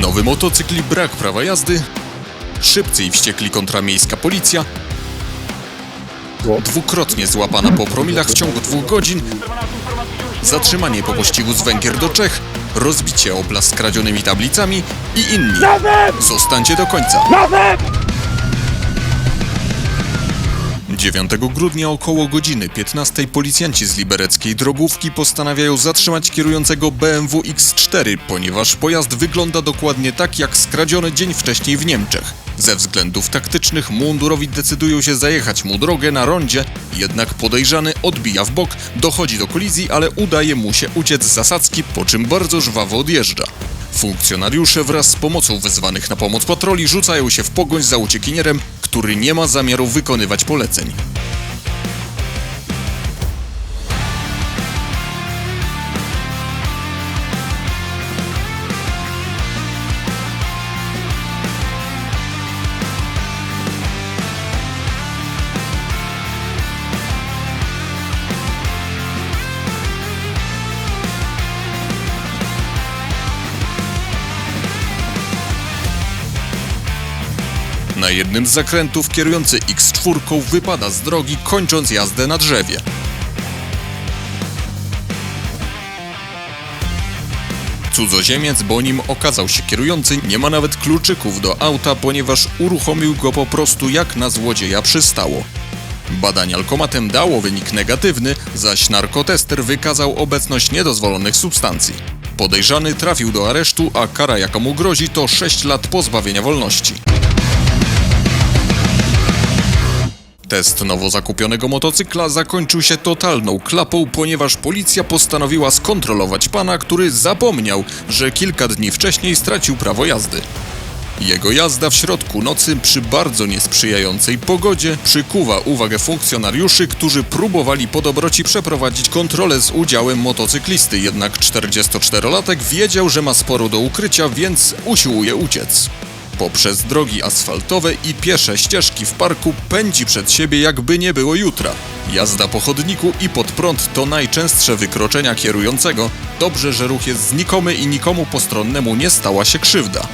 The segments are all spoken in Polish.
Nowy motocykl brak prawa jazdy. Szybcy i wściekli kontramiejska policja. Dwukrotnie złapana po promilach w ciągu dwóch godzin. Zatrzymanie po pościgu z Węgier do Czech. Rozbicie Opla z kradzionymi tablicami i inni. Zostańcie do końca. 9 grudnia około godziny 15 policjanci z libereckiej drogówki postanawiają zatrzymać kierującego BMW X4, ponieważ pojazd wygląda dokładnie tak jak skradziony dzień wcześniej w Niemczech. Ze względów taktycznych mundurowi decydują się zajechać mu drogę na rondzie, jednak podejrzany odbija w bok, dochodzi do kolizji, ale udaje mu się uciec z zasadzki, po czym bardzo żwawo odjeżdża. Funkcjonariusze wraz z pomocą wezwanych na pomoc patroli rzucają się w pogoń za uciekinierem, który nie ma zamiaru wykonywać poleceń. Na jednym z zakrętów kierujący X4 wypada z drogi, kończąc jazdę na drzewie. Cudzoziemiec, bo nim okazał się kierujący, nie ma nawet kluczyków do auta, ponieważ uruchomił go po prostu jak na złodzieja przystało. Badanie alkomatem dało wynik negatywny, zaś narkotester wykazał obecność niedozwolonych substancji. Podejrzany trafił do aresztu, a kara jaka mu grozi to 6 lat pozbawienia wolności. Test nowo zakupionego motocykla zakończył się totalną klapą, ponieważ policja postanowiła skontrolować pana, który zapomniał, że kilka dni wcześniej stracił prawo jazdy. Jego jazda w środku nocy przy bardzo niesprzyjającej pogodzie przykuwa uwagę funkcjonariuszy, którzy próbowali po dobroci przeprowadzić kontrolę z udziałem motocyklisty, jednak 44-latek wiedział, że ma sporo do ukrycia, więc usiłuje uciec. Poprzez drogi asfaltowe i piesze ścieżki w parku pędzi przed siebie jakby nie było jutra. Jazda po chodniku i pod prąd to najczęstsze wykroczenia kierującego. Dobrze, że ruch jest znikomy i nikomu postronnemu nie stała się krzywda.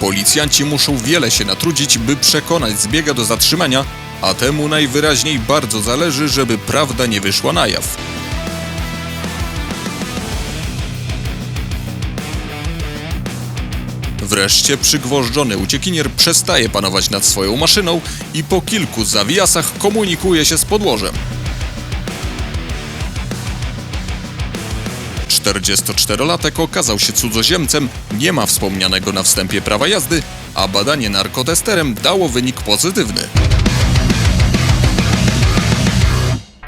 Policjanci muszą wiele się natrudzić, by przekonać zbiega do zatrzymania, a temu najwyraźniej bardzo zależy, żeby prawda nie wyszła na jaw. Wreszcie przygwożdżony uciekinier przestaje panować nad swoją maszyną i po kilku zawiasach komunikuje się z podłożem. 44-latek okazał się cudzoziemcem, nie ma wspomnianego na wstępie prawa jazdy, a badanie narkotesterem dało wynik pozytywny.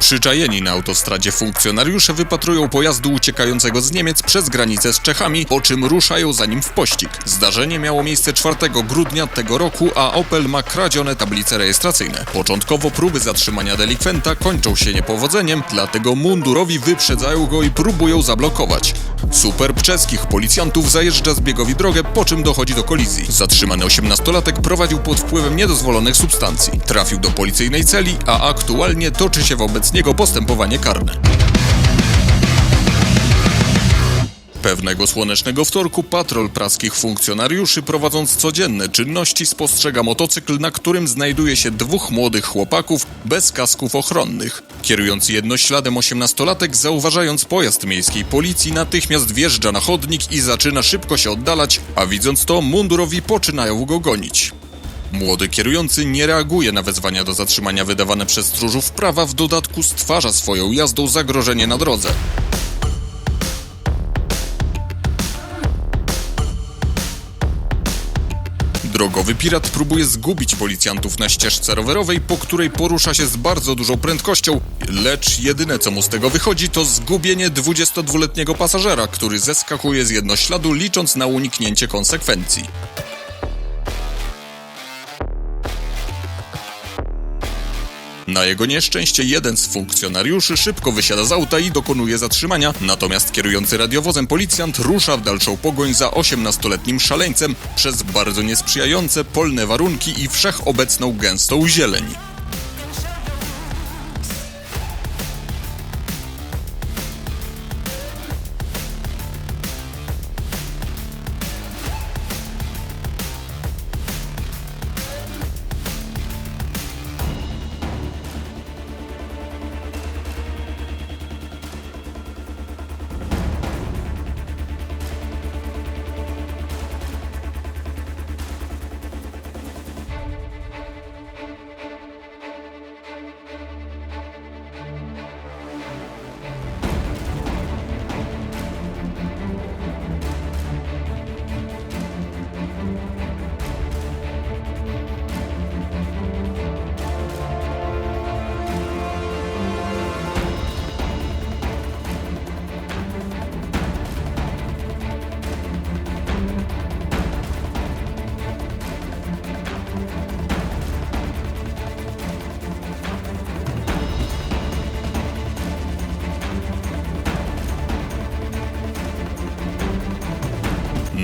Przyczajeni na autostradzie funkcjonariusze wypatrują pojazdu uciekającego z Niemiec przez granicę z Czechami, po czym ruszają za nim w pościg. Zdarzenie miało miejsce 4 grudnia tego roku, a Opel ma kradzione tablice rejestracyjne. Początkowo próby zatrzymania delikwenta kończą się niepowodzeniem, dlatego mundurowi wyprzedzają go i próbują zablokować. Superb czeskich policjantów zajeżdża zbiegowi drogę, po czym dochodzi do kolizji. Zatrzymany 18-latek prowadził pod wpływem niedozwolonych substancji. Trafił do policyjnej celi, a aktualnie toczy się wobec niego postępowanie karne. Pewnego słonecznego wtorku patrol praskich funkcjonariuszy prowadząc codzienne czynności spostrzega motocykl, na którym znajduje się dwóch młodych chłopaków bez kasków ochronnych. Kierujący jednośladem 18-latek zauważając pojazd miejskiej policji natychmiast wjeżdża na chodnik i zaczyna szybko się oddalać, a widząc to mundurowi poczynają go gonić. Młody kierujący nie reaguje na wezwania do zatrzymania wydawane przez stróżów prawa, w dodatku stwarza swoją jazdą zagrożenie na drodze. Drogowy pirat próbuje zgubić policjantów na ścieżce rowerowej, po której porusza się z bardzo dużą prędkością, lecz jedyne co mu z tego wychodzi to zgubienie 22-letniego pasażera, który zeskakuje z jednośladu licząc na uniknięcie konsekwencji. Na jego nieszczęście jeden z funkcjonariuszy szybko wysiada z auta i dokonuje zatrzymania, natomiast kierujący radiowozem policjant rusza w dalszą pogoń za 18-letnim szaleńcem przez bardzo niesprzyjające polne warunki i wszechobecną gęstą zieleń.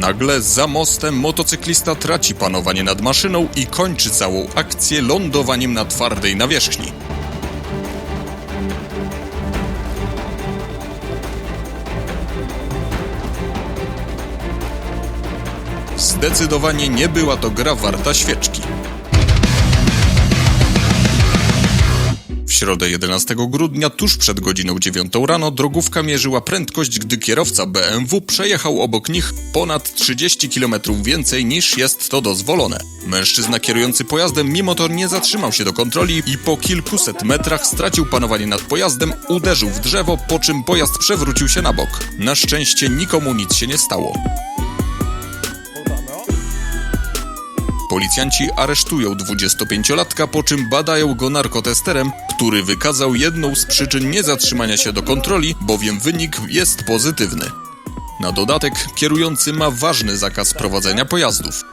Nagle za mostem motocyklista traci panowanie nad maszyną i kończy całą akcję lądowaniem na twardej nawierzchni. Zdecydowanie nie była to gra warta świeczki. Środę 11 grudnia, tuż przed godziną 9 rano, drogówka mierzyła prędkość, gdy kierowca BMW przejechał obok nich ponad 30 km więcej niż jest to dozwolone. Mężczyzna kierujący pojazdem mimo to nie zatrzymał się do kontroli i po kilkuset metrach stracił panowanie nad pojazdem, uderzył w drzewo, po czym pojazd przewrócił się na bok. Na szczęście nikomu nic się nie stało. Policjanci aresztują 25-latka, po czym badają go narkotesterem, który wykazał jedną z przyczyn niezatrzymania się do kontroli, bowiem wynik jest pozytywny. Na dodatek kierujący ma ważny zakaz prowadzenia pojazdów.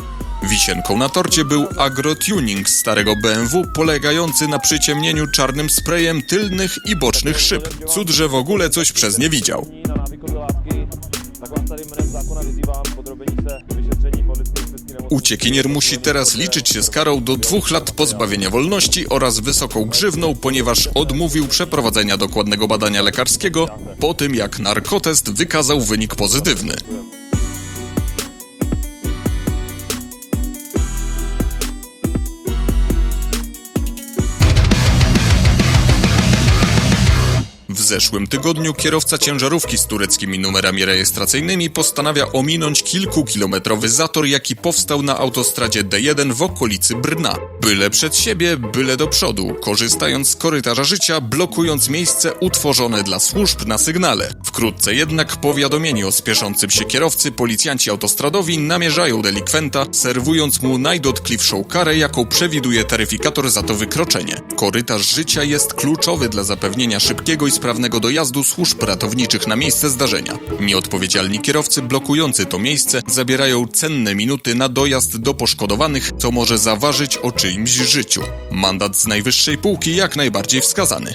Wisienką na torcie był agrotuning starego BMW polegający na przyciemnieniu czarnym sprayem tylnych i bocznych szyb. Cud, że w ogóle coś przez nie widział. Uciekinier musi teraz liczyć się z karą do dwóch lat pozbawienia wolności oraz wysoką grzywną, ponieważ odmówił przeprowadzenia dokładnego badania lekarskiego po tym, jak narkotest wykazał wynik pozytywny. Zeszłym tygodniu kierowca ciężarówki z tureckimi numerami rejestracyjnymi postanawia ominąć kilkukilometrowy zator, jaki powstał na autostradzie D1 w okolicy Brna. Byle przed siebie, byle do przodu, korzystając z korytarza życia, blokując miejsce utworzone dla służb na sygnale. Wkrótce jednak powiadomieni o spieszącym się kierowcy, policjanci autostradowi namierzają delikwenta, serwując mu najdotkliwszą karę, jaką przewiduje taryfikator za to wykroczenie. Korytarz życia jest kluczowy dla zapewnienia szybkiego i sprawnego dojazdu służb ratowniczych na miejsce zdarzenia. Nieodpowiedzialni kierowcy blokujący to miejsce zabierają cenne minuty na dojazd do poszkodowanych, co może zaważyć o czyimś życiu. Mandat z najwyższej półki jak najbardziej wskazany.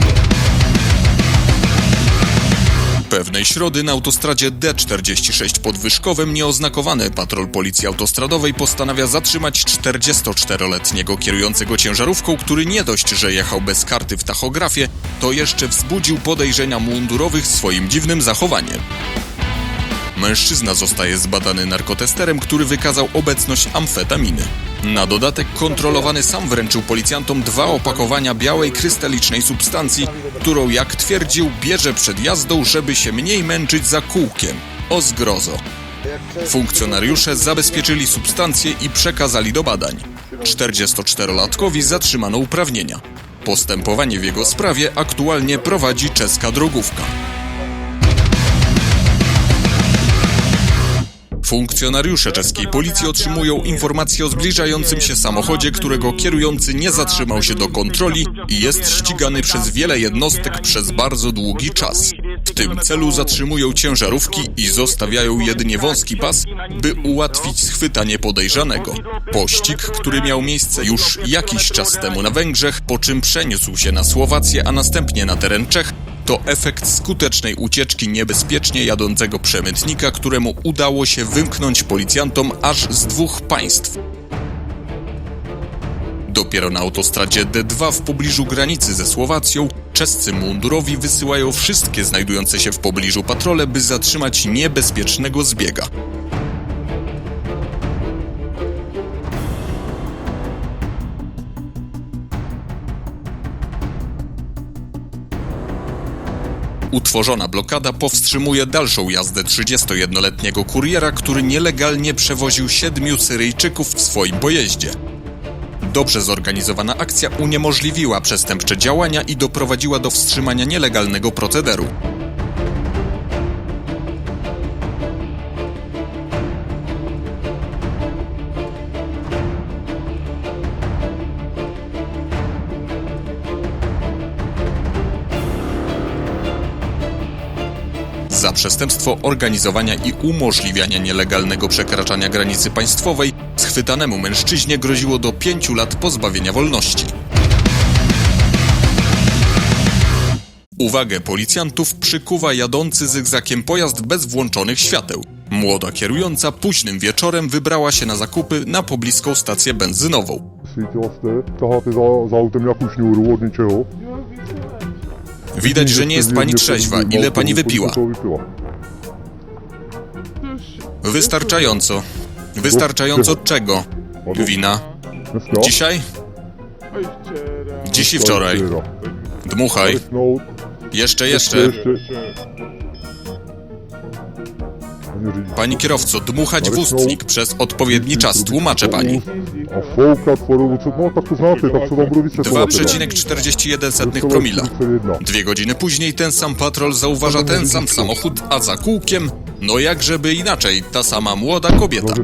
Pewnej środy na autostradzie D46 pod Wyszkowem nieoznakowany patrol policji autostradowej postanawia zatrzymać 44-letniego kierującego ciężarówką, który nie dość, że jechał bez karty w tachografie, to jeszcze wzbudził podejrzenia mundurowych swoim dziwnym zachowaniem. Mężczyzna zostaje zbadany narkotesterem, który wykazał obecność amfetaminy. Na dodatek kontrolowany sam wręczył policjantom dwa opakowania białej krystalicznej substancji, którą jak twierdził bierze przed jazdą, żeby się mniej męczyć za kółkiem. O zgrozo. Funkcjonariusze zabezpieczyli substancję i przekazali do badań. 44-latkowi zatrzymano uprawnienia. Postępowanie w jego sprawie aktualnie prowadzi czeska drogówka. Funkcjonariusze czeskiej policji otrzymują informacje o zbliżającym się samochodzie, którego kierujący nie zatrzymał się do kontroli i jest ścigany przez wiele jednostek przez bardzo długi czas. W tym celu zatrzymują ciężarówki i zostawiają jedynie wąski pas, by ułatwić schwytanie podejrzanego. Pościg, który miał miejsce już jakiś czas temu na Węgrzech, po czym przeniósł się na Słowację, a następnie na teren Czech, to efekt skutecznej ucieczki niebezpiecznie jadącego przemytnika, któremu udało się wymknąć policjantom aż z dwóch państw. Dopiero na autostradzie D2 w pobliżu granicy ze Słowacją czescy mundurowi wysyłają wszystkie znajdujące się w pobliżu patrole, by zatrzymać niebezpiecznego zbiega. Utworzona blokada powstrzymuje dalszą jazdę 31-letniego kuriera, który nielegalnie przewoził siedmiu Syryjczyków w swoim pojeździe. Dobrze zorganizowana akcja uniemożliwiła przestępcze działania i doprowadziła do wstrzymania nielegalnego procederu. przestępstwo organizowania i umożliwiania nielegalnego przekraczania granicy państwowej, schwytanemu mężczyźnie groziło do pięciu lat pozbawienia wolności. Uwagę policjantów przykuwa jadący zygzakiem pojazd bez włączonych świateł. Młoda kierująca późnym wieczorem wybrała się na zakupy na pobliską stację benzynową. Przyjdzie z autem jakoś nie Widać, że nie jest pani trzeźwa. Ile pani wypiła? Wystarczająco. Wystarczająco czego? Wina. Dzisiaj? Dziś i wczoraj. Dmuchaj. Jeszcze, jeszcze. Pani kierowco, dmuchać w ustnik przez odpowiedni czas. Tłumaczę pani. A fołka tworu, co, no tak to znacie, tak co tam mrowice 2,41 promila. Dwie godziny później ten sam patrol zauważa ten sam samochód, a za kółkiem, no jak żeby inaczej, ta sama młoda kobieta.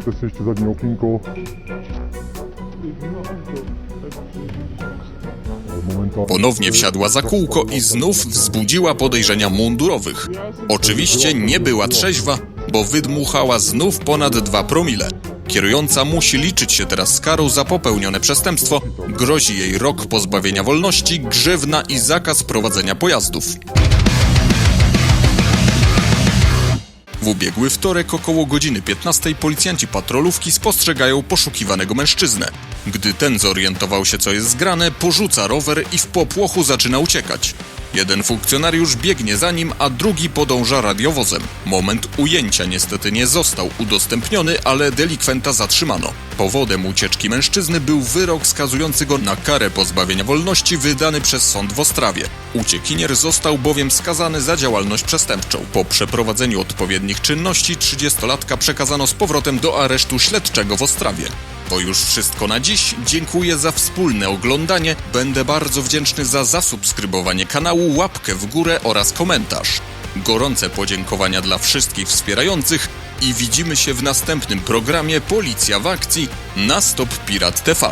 Ponownie wsiadła za kółko i znów wzbudziła podejrzenia mundurowych. Oczywiście nie była trzeźwa, bo wydmuchała znów ponad 2 promile. Kierująca musi liczyć się teraz z karą za popełnione przestępstwo. Grozi jej rok pozbawienia wolności, grzywna i zakaz prowadzenia pojazdów. W ubiegły wtorek około godziny 15 policjanci patrolówki spostrzegają poszukiwanego mężczyznę. Gdy ten zorientował się co jest zgrane, porzuca rower i w popłochu zaczyna uciekać. Jeden funkcjonariusz biegnie za nim, a drugi podąża radiowozem. Moment ujęcia niestety nie został udostępniony, ale delikwenta zatrzymano. Powodem ucieczki mężczyzny był wyrok skazujący go na karę pozbawienia wolności wydany przez sąd w Ostrawie. Uciekinier został bowiem skazany za działalność przestępczą. Po przeprowadzeniu odpowiednich czynności 30-latka przekazano z powrotem do aresztu śledczego w Ostrawie. To już wszystko na dziś. Dziękuję za wspólne oglądanie. Będę bardzo wdzięczny za zasubskrybowanie kanału, łapkę w górę oraz komentarz. Gorące podziękowania dla wszystkich wspierających i widzimy się w następnym programie Policja w akcji na Stop Pirat TV.